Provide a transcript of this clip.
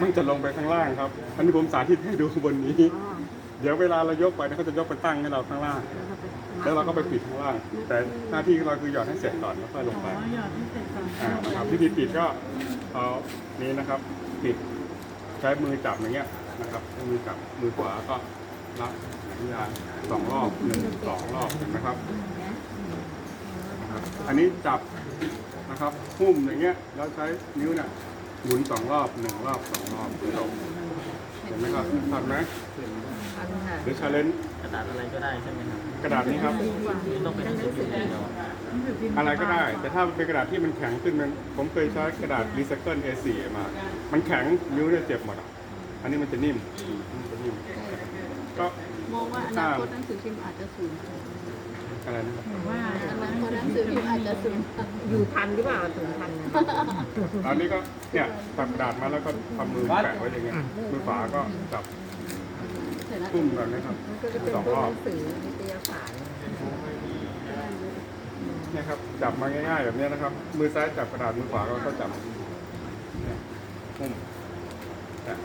มันจะลงไปข้างล่างครับ อันนี้ผมสาธิตให้ดูบนนี้อ๋อเดี๋ยวเวลาเรายกไปเนี่ยเขาจะยกไปตั้งให้เราข้างล่างแล้วก็ไปแล้วเราก็ไปปิดข้างล่าง แต่หน้าที่ของเราคือหยอดให้เสร็จก่อนแล้วค่อยลงไปอ๋อหยอดให้เสร็จก่อนอ่านะครับวิธีปิดก็เอานี้นะครับปิดใช้มือจับอย่างเงี้ยนะครับใช้มือจับมือขวาก็รับหนังยางสองรอบหนึ่งสองรอบเห็นะครับนะครับ อันนี้จับนะครับหุ้มอย่างเงี้ยแล้วใช้นิ้วเนี่ย หมุนสองรอบหนึ่งรอบสองรอบจบเห็นไหมครับทันไหมทันค่ะหรือชาเลนจ์กระดาษอะไรก็ได้ใช่ไหมครับกระดาษนี้ครับ ไม่ต้องเป็นหนังสือพิมพ์อย่างเดียวอะไรก็ได้ แต่ถ้าเป็นกระดาษที่มันแข็งขึ้นมันผมเคยใช้กระดาษรีไซเคิล A4 มา มันแข็งนิ้วเนี่ยเจ็บหมดอะอันนี้มันจะนิ่มมันจะนิ่มก็มองว่าอนาคตหนังสือพิมพ์อาจจะสูญอะไรนะครับผมว่าอนาคตหนัง สือพิมพ์อาจจะสูญอยู่ทันหรือเปล่าถึงทันอันนี้ก็เนี่ยตัดกระดาษมาแล้วก็ทำมือแปะไว้อย่างเงี้ยมือฝาก็จับเสร็จแล้วปุ้มแบบนี้ครับมันก็จะเป็นสองพวกรอหบนังสือนิตยสารเนี่ยครับจับมาง่ายๆแบบเนี้ยนะครับ มือซ้ายจับกระดาษมือขวาก็จับเนี่ยปุ้มเนี่ย